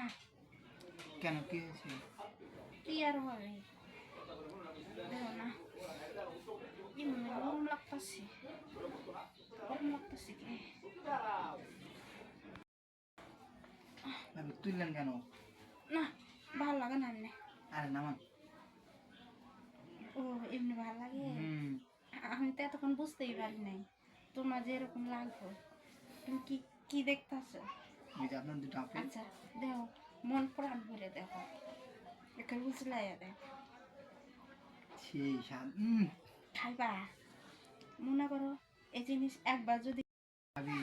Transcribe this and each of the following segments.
না। কেন? কি হয়েছে? কি আর হবে? না। মনে হয় গরম লাগতেছে। গরম লাগতেছে কি? তুললেন কেন? না ভালো লাগে না এমনি। আরে নামান ও এমনি ভালো লাগে? আমি তো এতক্ষণ বুঝতেই পারি নাই। তোমার যে এরকম লাগবে। তুমি কি কি দেখতেছো? যে আপনার দুটো আপেল। আচ্ছা দেখো মন প্রাণ ভরে দেখো। একে বুঝলাইয়া দেখো সেই স্বাদ খাইবা। মনে করো এই জিনিস একবার যদি ভাবি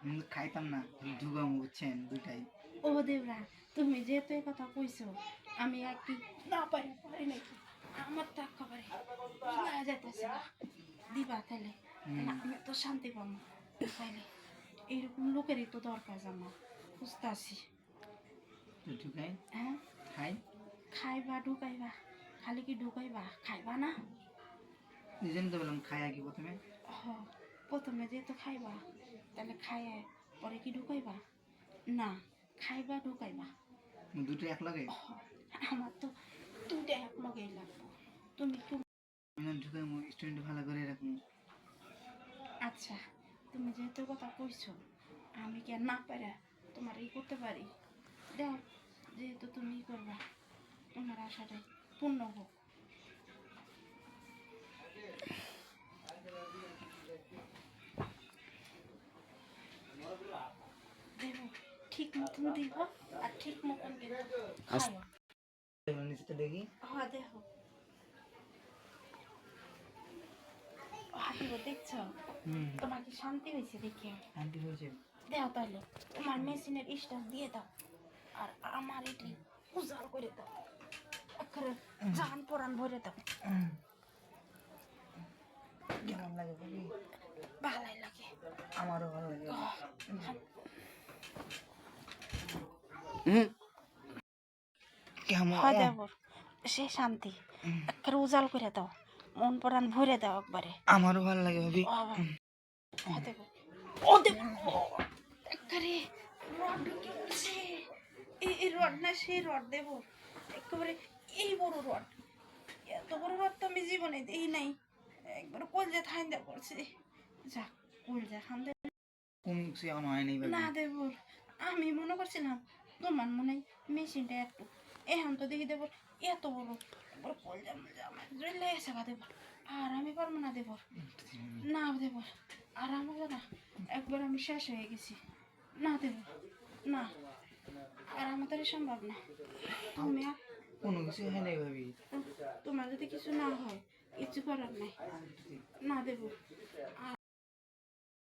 আমি তো খাইতাম না বুঝছেন দুটাই ও দেবরা তুমি যেহেতু এই কথা কইছো আমি আর কি না পারি পারি নাকি? আমার তো একেবারে না দিবা তাহলে তাহলে আমি তো শান্তি পাবো তাইলে। এইরকম লোকেরই তো দরকার জামা বুঝতে আসি তো ঢুকাই? হ্যাঁ? খাই? খাইবা ঢুকাইবা খালি কি ঢুকাইবা? খাইবা না? জন্য তো বললাম খাই আগে প্রথমে। হ প্রথমে যেহেতু খাইবা তাহলে খাইয়ে পরে কি ঢুকাইবা? না খাইবা ঢুকাইবা। দুটো এক লাগে? আমার তো দুইটা এক লগেই লাগবো। তুমি কি ঢুকাই স্টুডেন্ট ভালো করে রাখুন আচ্ছা। তুমি যেহেতু কথা কইছো আমি কি আর না পারে তোমার ই করতে পারি? দাও যেহেতু তুমি করবা তোমার আশাটাই পূর্ণ হোক। দেবো ঠিক মতন দিব আর ঠিক মতন দিব। দেখি। হ্যাঁ দেখো। দেখছ? তোমার কি শান্তি হয়েছে দেখে? আন্টি হয়েছে। দাও তাহলে তোমার মেশিনের স্টাফ দিয়ে দাও। আর আমার এটি উজাড় করে দাও। একেবারে জান পরান ভরে দাও। কেমন লাগে ভাবি ভালাই লাগে। আমারও ভালো লাগে। কেমন সে শান্তি। একেবারে উজাড় করে দাও। মন পরান ভরে দাও একবারে। আমারও ভালো লাগে ভাবি। ও দেব একেবারে রড ঢুকে গেছে। এই রড না সেই রড দেব। একেবারে এই বড় রড। এত বড় রড তো আমি জীবনে দেই নাই। একবার কলজা থাইন্দা পড়ছে। যাক কলজা কোন কিছু আমার নাই না দেব। আমি মনে করছিলাম তোমার মনে হয় মেশিনটা একটু এখন তো দেখি দেব এত বড় দেব আর আমি পারব না দেবর না দেব আর না একবার আমি শেষ হয়ে গেছি। না দেব না আর আমাদের সম্ভব না। তুমি আর কোনো কিছু হয় নাই ভাবি। তোমার যদি কিছু না হয় কিছু করার নাই। না দেব আর